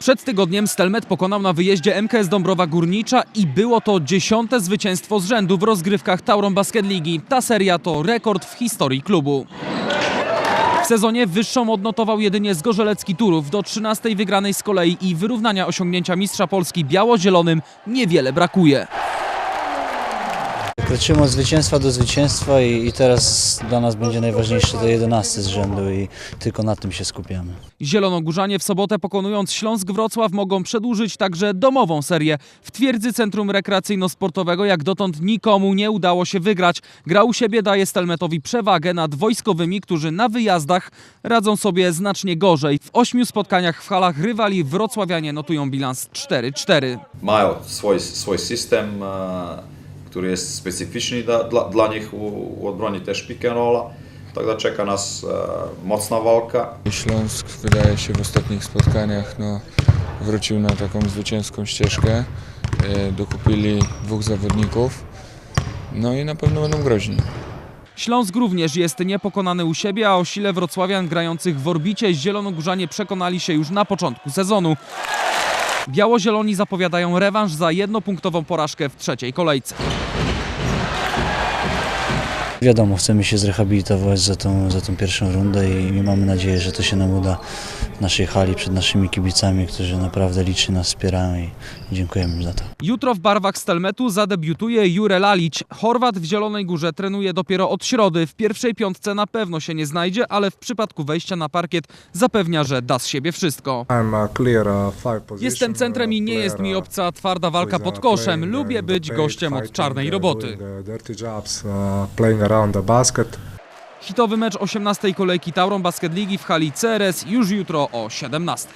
Przed tygodniem Stelmet pokonał na wyjeździe MKS Dąbrowa Górnicza i było to dziesiąte zwycięstwo z rzędu w rozgrywkach Tauron Basket Ligi. Ta seria to rekord w historii klubu. W sezonie wyższą odnotował jedynie Zgorzelecki Turów. Do 13 wygranej z kolei i wyrównania osiągnięcia mistrza Polski biało-zielonym niewiele brakuje. Kroczymy od zwycięstwa do zwycięstwa i, i teraz dla nas będzie najważniejsze to 11 z rzędu i tylko na tym się skupiamy. Zielonogórzanie w sobotę pokonując Śląsk Wrocław mogą przedłużyć także domową serię. W twierdzy Centrum Rekreacyjno-Sportowego jak dotąd nikomu nie udało się wygrać. Gra u siebie daje Stelmetowi przewagę nad wojskowymi, którzy na wyjazdach radzą sobie znacznie gorzej. W ośmiu spotkaniach w halach rywali wrocławianie notują bilans 4-4. mają swoj, swoj system, e, który jest specyficzny dla, dla, dla nich u, u odbroni też pick and rolla. Także czeka nas e, mocna walka. Śląsk wydaje się w ostatnich spotkaniach no, wrócił na taką zwycięską ścieżkę. E, Dokupili dwóch zawodników. No i na pewno będą groźni. Śląsk również jest niepokonany u siebie, a o sile wrocławian grających w orbicie zielonogórzanie przekonali się już na początku sezonu. Biało-zieloni zapowiadają rewanż za jednopunktową porażkę w trzeciej kolejce. Wiadomo, chcemy się zrehabilitować za tą, za tą pierwszą rundę i, i mamy nadzieję, że to się nam uda w naszej hali przed naszymi kibicami, którzy naprawdę licznie nas wspierają i dziękujemy im za to. Jutro w barwach Stelmetu zadebiutuje Jure Lalić. Chorwat w Zielonej Górze trenuje dopiero od środy. W pierwszej piątce na pewno się nie znajdzie, ale w przypadku wejścia na parkiet zapewnia, że da z siebie wszystko. Uh, Jestem centrem i nie uh, jest mi uh, obca twarda walka pod koszem. Lubię być gościem od czarnej uh, roboty. The basket. Hitowy mecz 18 kolejki Tauron Basket Ligi w hali CRS już jutro o 17.